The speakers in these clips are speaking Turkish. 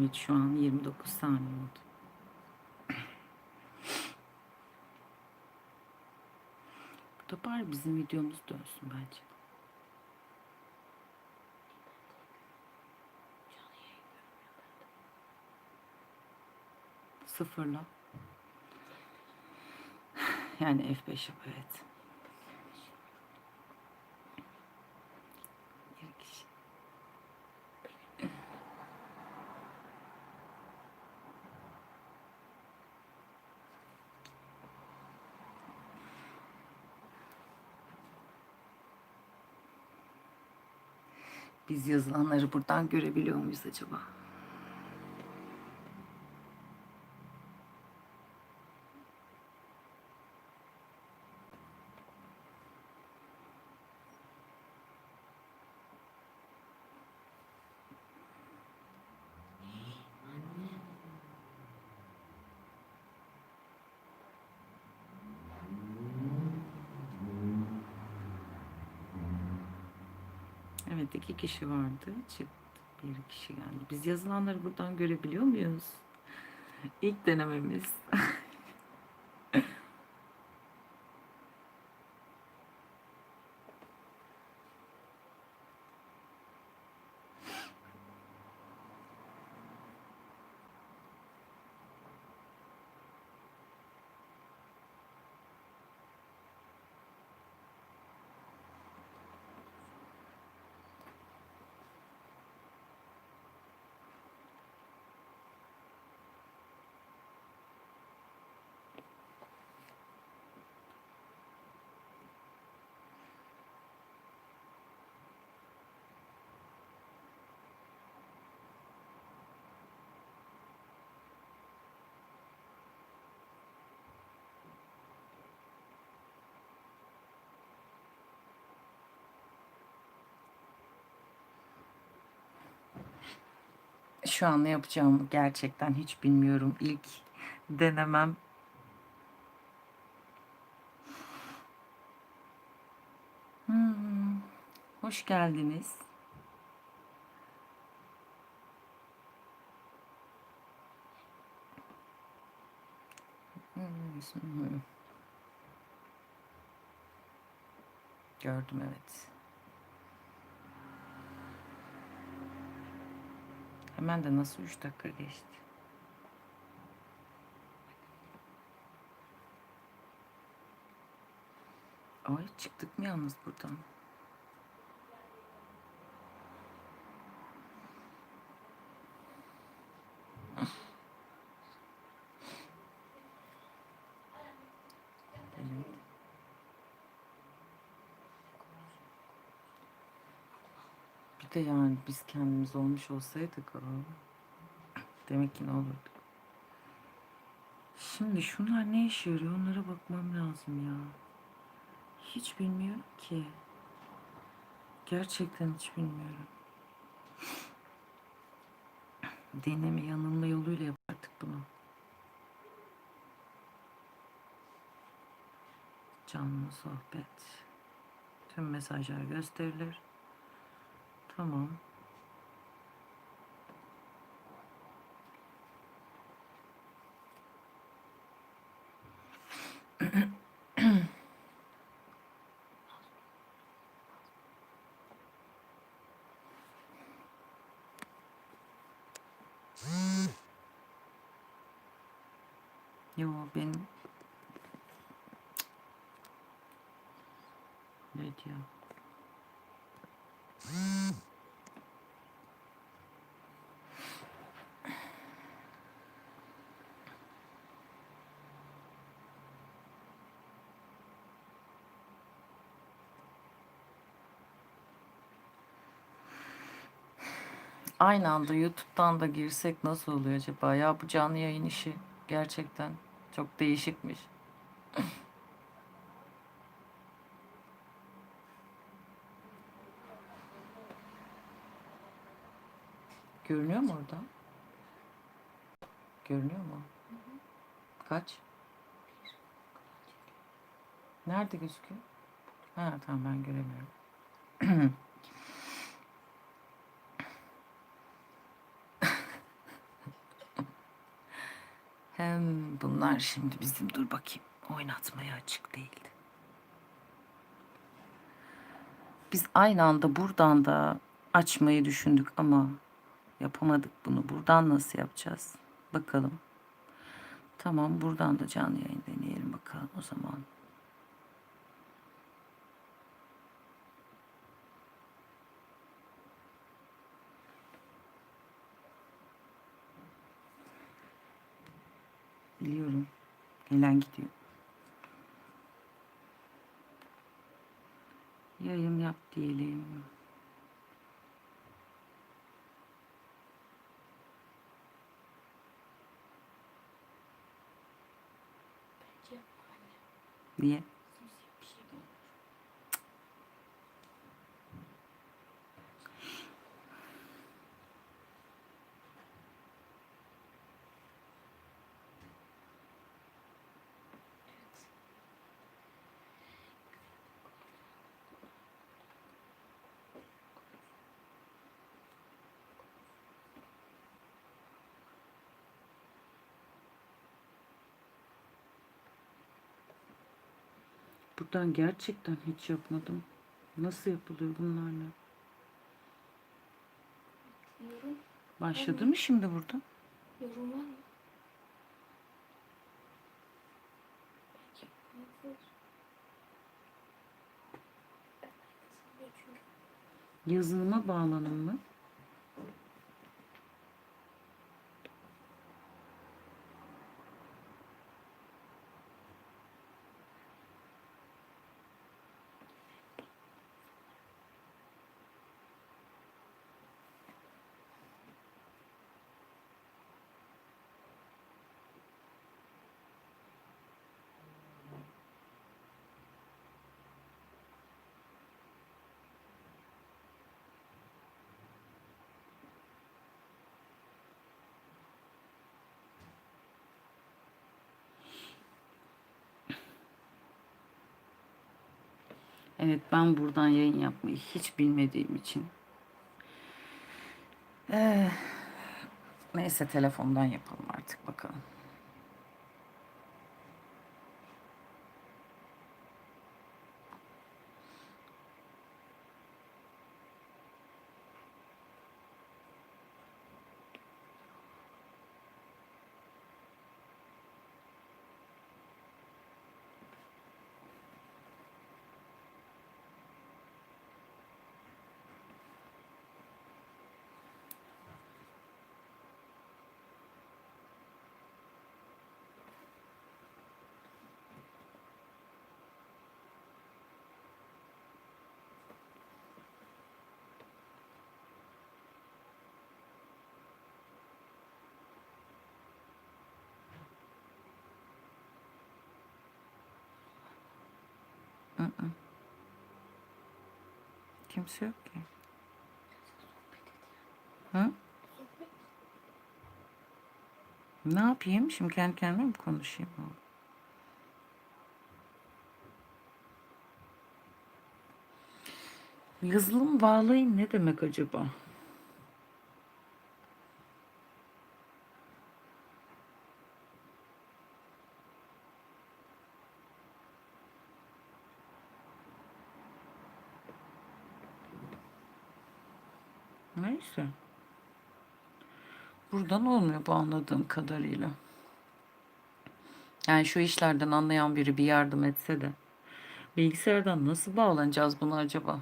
Evet şu an 29 saniye oldu. Bu da bari bizim videomuz dönsün bence. Sıfırla. Yani F5 yap evet. Bir kişi. Biz yazılanları buradan görebiliyor muyuz acaba? Evet iki kişi vardı. Çıktı. Bir kişi geldi. Biz yazılanları buradan görebiliyor muyuz? İlk denememiz. Şu an ne yapacağımı gerçekten hiç bilmiyorum. İlk denemem. Hmm, hoş geldiniz. Hmm, Gördüm evet. Hemen de nasıl 3 dakika geçti. Ay çıktık mı yalnız buradan? Evet. Bir de yani biz kendimiz olmuş olsaydık aa, demek ki ne olurdu? Şimdi şunlar ne işe yarıyor onlara bakmam lazım ya. Hiç bilmiyorum ki. Gerçekten hiç bilmiyorum. Deneme yanılma yoluyla yapardık bunu. Canlı sohbet. Tüm mesajlar gösterilir. Tamam. Yo benim ne diyor? Aynı anda YouTube'dan da girsek nasıl oluyor acaba? Ya bu canlı yayın işi gerçekten çok değişikmiş. Görünüyor mu orada? Görünüyor mu? Kaç? Nerede gözüküyor? Ha tamam ben göremiyorum. bunlar şimdi bizim dur bakayım oynatmaya açık değildi. Biz aynı anda buradan da açmayı düşündük ama yapamadık bunu. Buradan nasıl yapacağız? Bakalım. Tamam buradan da canlı yayın deneyelim bakalım o zaman. Biliyorum. Gelen gidiyor. Yayın yap diyelim. Anne. Niye? Buradan gerçekten hiç yapmadım. Nasıl yapılıyor bunlarla? Yorum, Başladı mı şimdi burada? yorum var mı? Yazılıma bağlanın mı? Evet ben buradan yayın yapmayı hiç bilmediğim için. Eh, neyse telefondan yapalım artık bakalım. Hı hı. Kimse yok ki. Hı? Ne yapayım? Şimdi kendi kendime mi konuşayım? Yazılım bağlayın ne demek acaba? Neyse. Buradan olmuyor bu anladığım kadarıyla. Yani şu işlerden anlayan biri bir yardım etse de. Bilgisayardan nasıl bağlanacağız buna acaba?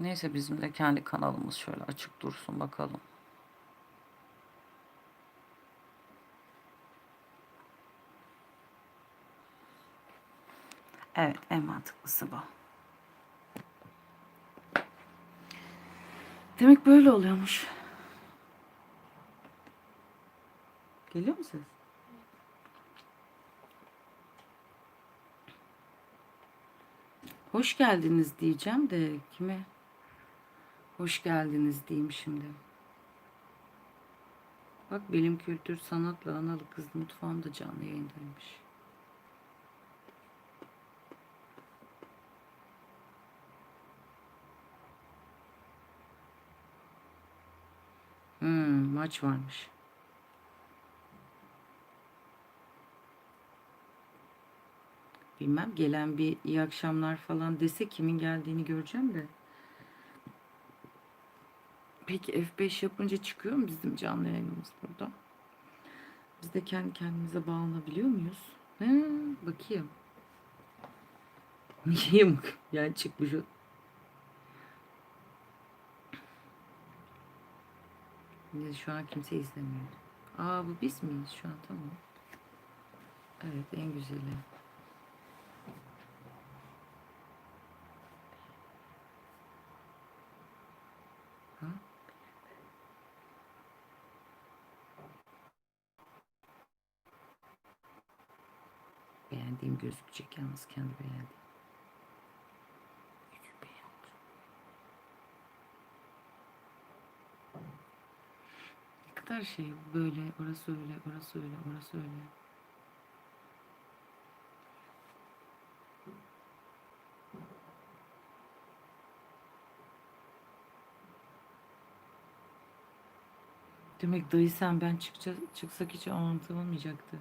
Neyse bizim de kendi kanalımız şöyle açık dursun bakalım. Evet en mantıklısı bu. Demek böyle oluyormuş. Geliyor mu ses? Hoş geldiniz diyeceğim de kime? Hoş geldiniz diyeyim şimdi. Bak bilim kültür sanatla analı kız mutfağım da canlı yayındaymış. Maç varmış. Bilmem gelen bir iyi akşamlar falan dese kimin geldiğini göreceğim de. Peki F5 yapınca çıkıyor mu bizim canlı yayınımız burada? Biz de kendi kendimize bağlanabiliyor muyuz? He, bakayım. Niye? Yani çıkmış o. Biz şu an kimse izlemiyor. Aa bu biz miyiz şu an tamam. Evet en güzeli. Beğendiğim gözükecek yalnız kendi beğendiğim. Kadar şey böyle orası öyle orası öyle orası öyle. Demek dayı sen ben çıkça, çıksak hiç anlatılmayacaktı.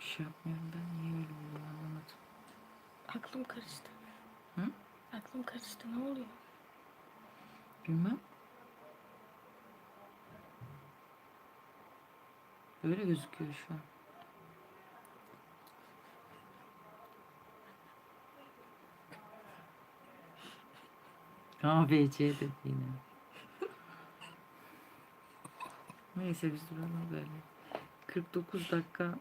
Bir şey yapmıyorum ben. Niye öyle oluyor anlamadım. Aklım karıştı. Hı? Aklım karıştı. Ne oluyor? Bilmem. Böyle gözüküyor şu an. A, B, C dedi yine. Neyse biz duralım böyle. 49 dakika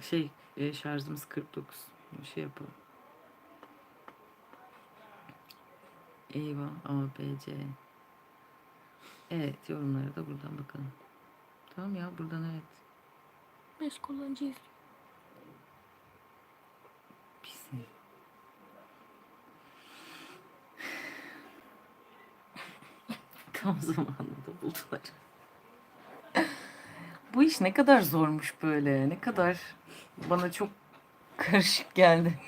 şey e, şarjımız 49. Şey yapalım. Eyvah A, B, C. Evet yorumlara da buradan bakalım. Tamam ya buradan evet. Kullanıcı izliyor. Bizim. Tam zamanında buldular. Bu iş ne kadar zormuş böyle. Ne kadar bana çok karışık geldi.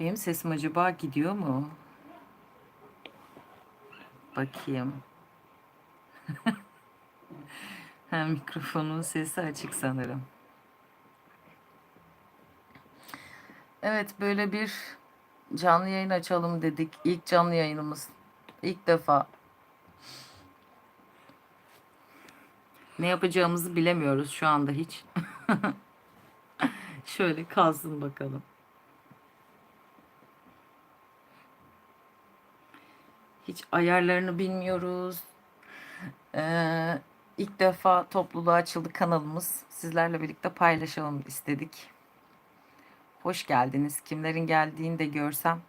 Benim sesim acaba gidiyor mu? Bakayım. ha, mikrofonun sesi açık sanırım. Evet böyle bir canlı yayın açalım dedik. İlk canlı yayınımız. İlk defa. Ne yapacağımızı bilemiyoruz şu anda hiç. Şöyle kalsın bakalım. Hiç ayarlarını bilmiyoruz. Ee, ilk defa topluluğa açıldı kanalımız. Sizlerle birlikte paylaşalım istedik. Hoş geldiniz. Kimlerin geldiğini de görsem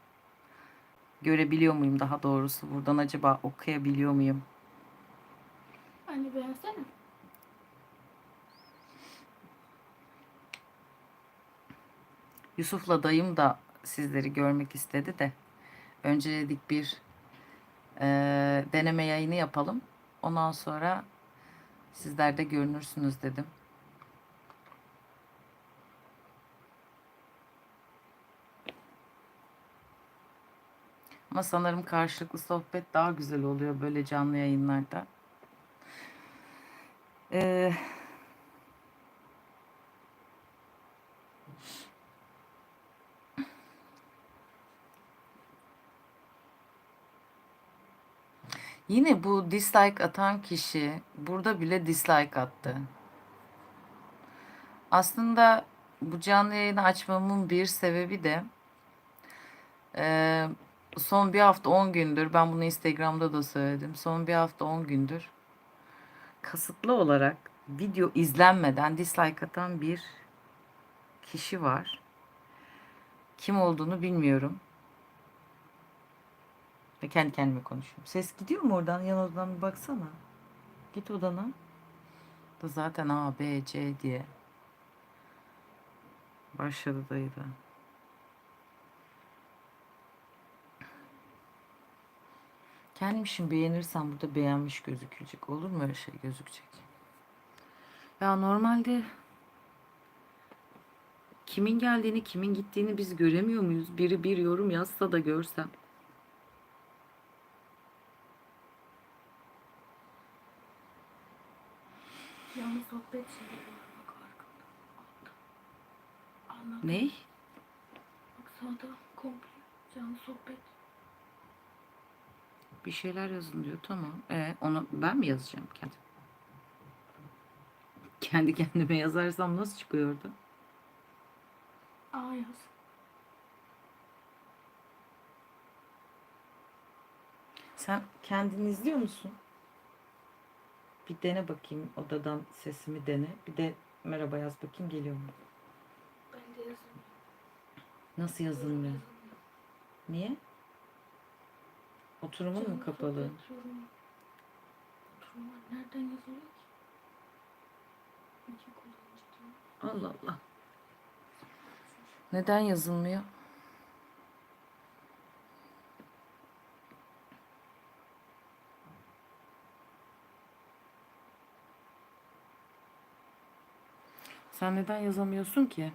görebiliyor muyum daha doğrusu? Buradan acaba okuyabiliyor muyum? Anne beğensene. Yusuf'la dayım da sizleri görmek istedi de önce dedik bir eee, deneme yayını yapalım. Ondan sonra sizler de görünürsünüz dedim. Ama sanırım karşılıklı sohbet daha güzel oluyor böyle canlı yayınlarda. Eee Yine bu dislike atan kişi burada bile dislike attı. Aslında bu canlı yayını açmamın bir sebebi de eee, son bir hafta 10 gündür ben bunu Instagram'da da söyledim. Son bir hafta 10 gündür kasıtlı olarak video izlenmeden dislike atan bir kişi var. Kim olduğunu bilmiyorum. Ve kendi kendime konuşuyorum. Ses gidiyor mu oradan? Yan odadan bir baksana. Git odana. Da zaten A, B, C diye. Başladı dayı da. Kendim için beğenirsem burada beğenmiş gözükecek. Olur mu öyle şey gözükecek? Ya normalde kimin geldiğini, kimin gittiğini biz göremiyor muyuz? Biri bir yorum yazsa da görsem. Yalnız sohbet. Ne? Bak sağda komple canlı sohbet. Bir şeyler yazın diyor. Tamam. E, onu ben mi yazacağım kendim? Kendi kendime yazarsam nasıl çıkıyor orada? Aa yaz. Sen kendini izliyor musun? Bir dene bakayım odadan sesimi dene. Bir de merhaba yaz bakayım geliyor mu? Ben de yazamıyorum. Nasıl yazılmıyor? Niye? Oturumun mu kapalı? Oturma nereden yazılıyor ki? İki kullanıcı diyor. Allah Allah. Neden yazılmıyor? Sen neden yazamıyorsun ki?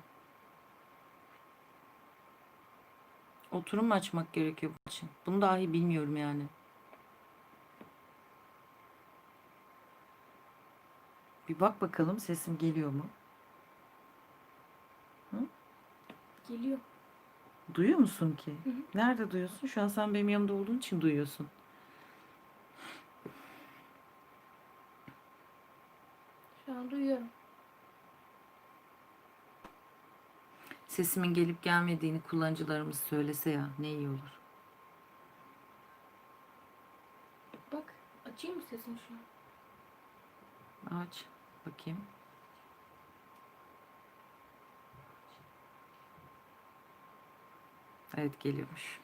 Oturum mu açmak gerekiyor bunun için? Bunu dahi bilmiyorum yani. Bir bak bakalım sesim geliyor mu? Geliyor. Duyuyor musun ki? Hı hı. Nerede duyuyorsun? Şu an sen benim yanımda olduğun için duyuyorsun. Şu an duyuyorum. Sesimin gelip gelmediğini kullanıcılarımız söylese ya ne iyi olur. Bak açayım mı sesini şu an? Aç bakayım. Evet geliyormuş.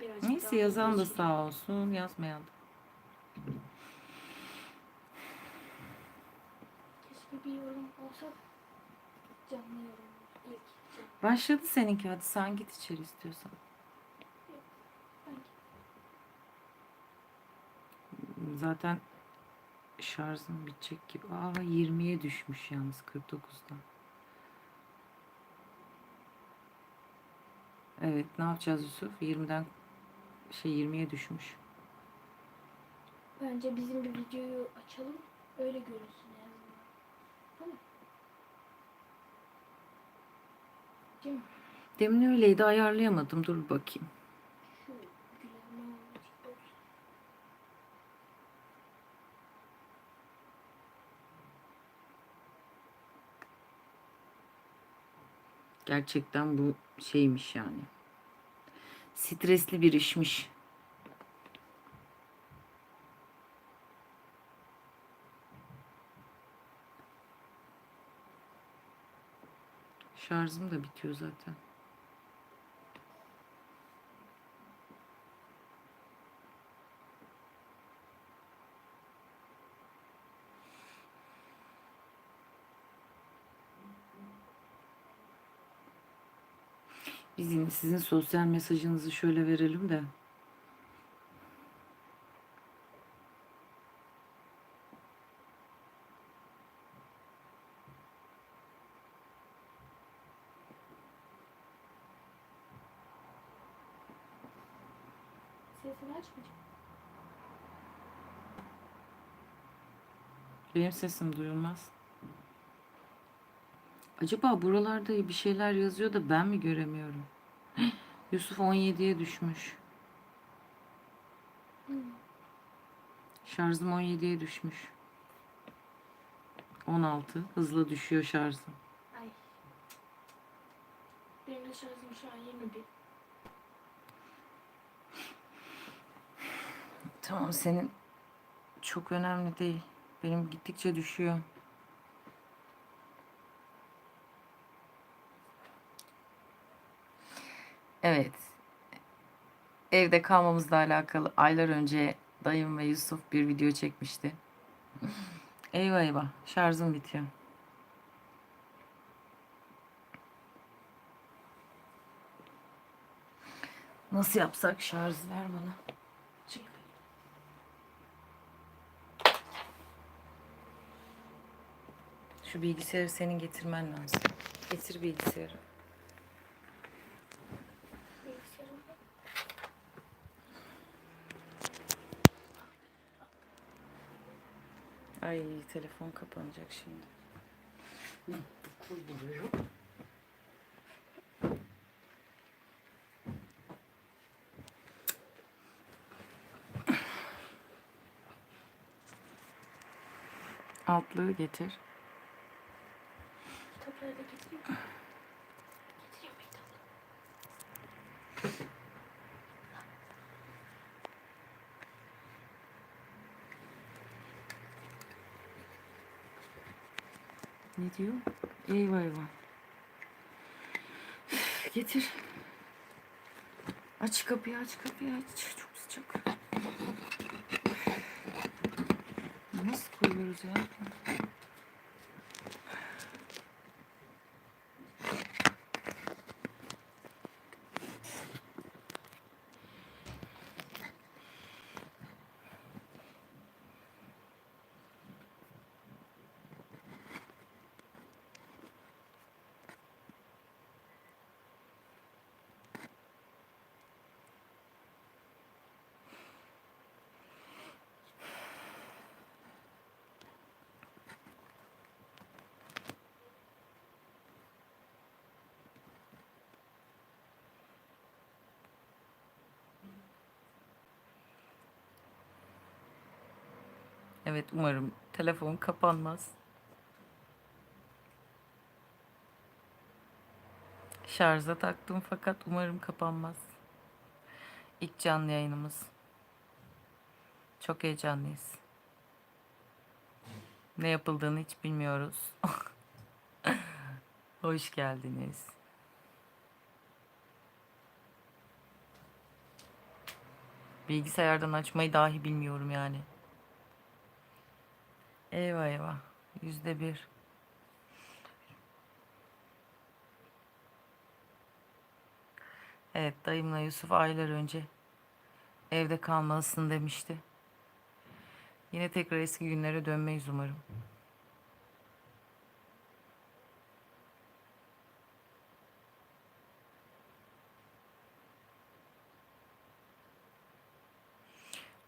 Birazcık Neyse daha yazan da sağ olsun yazmayan da. Bir yorum olsa canlı yorum. İlk. Başladı seninki hadi sen git içeri istiyorsan. Zaten şarjım bitecek gibi. Aa 20'ye düşmüş yalnız 49'dan. Evet ne yapacağız Yusuf? 20'den şey 20'ye düşmüş. Bence bizim bir videoyu açalım. Öyle görünsün en azından. Değil mi? Değil mi? Demin öyleydi ayarlayamadım. Dur bakayım. Gerçekten bu şeymiş yani. Stresli bir işmiş. Şarjım da bitiyor zaten. Biz yine sizin sosyal mesajınızı şöyle verelim de. Sesini açmayacağım. Benim sesim duyulmaz. Acaba buralarda bir şeyler yazıyor da ben mi göremiyorum? Yusuf 17'ye düşmüş. Şarjım 17'ye düşmüş. 16. Hızlı düşüyor şarjım. Ay. Benim de şarjım şu an 21. Tamam senin çok önemli değil. Benim gittikçe düşüyor. Evet. Evde kalmamızla alakalı aylar önce dayım ve Yusuf bir video çekmişti. eyvah eyvah şarjım bitiyor. Nasıl yapsak şarj ver bana. Şu bilgisayarı senin getirmen lazım. Getir bilgisayarı. Ay telefon kapanacak şimdi. Altlığı getir. Kitapları da getireyim. Getireyim kitapları? Ne diyor? Eyvah eyvah. Getir. Aç kapıyı aç kapıyı aç. Çok sıcak. Nasıl koyuyoruz ya? Evet umarım telefon kapanmaz. Şarja taktım fakat umarım kapanmaz. İlk canlı yayınımız. Çok heyecanlıyız. Ne yapıldığını hiç bilmiyoruz. Hoş geldiniz. Bilgisayardan açmayı dahi bilmiyorum yani. Eyvah eyvah. Yüzde bir. Evet dayımla Yusuf aylar önce evde kalmalısın demişti. Yine tekrar eski günlere dönmeyiz umarım.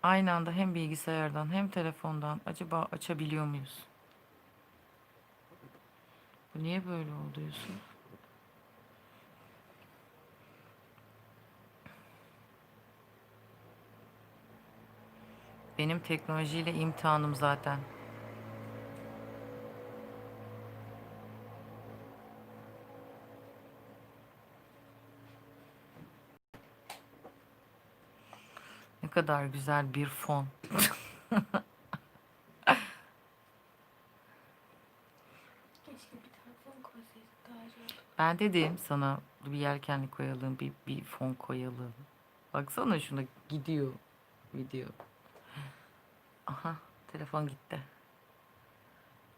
Aynı anda hem bilgisayardan hem telefondan acaba açabiliyor muyuz? Bu niye böyle oldu Yusuf? Benim teknolojiyle imtihanım zaten. Kadar güzel bir fon. Ben dedim sana bir yelkenli koyalım, bir, bir fon koyalım. Baksana şuna gidiyor video. Aha telefon gitti.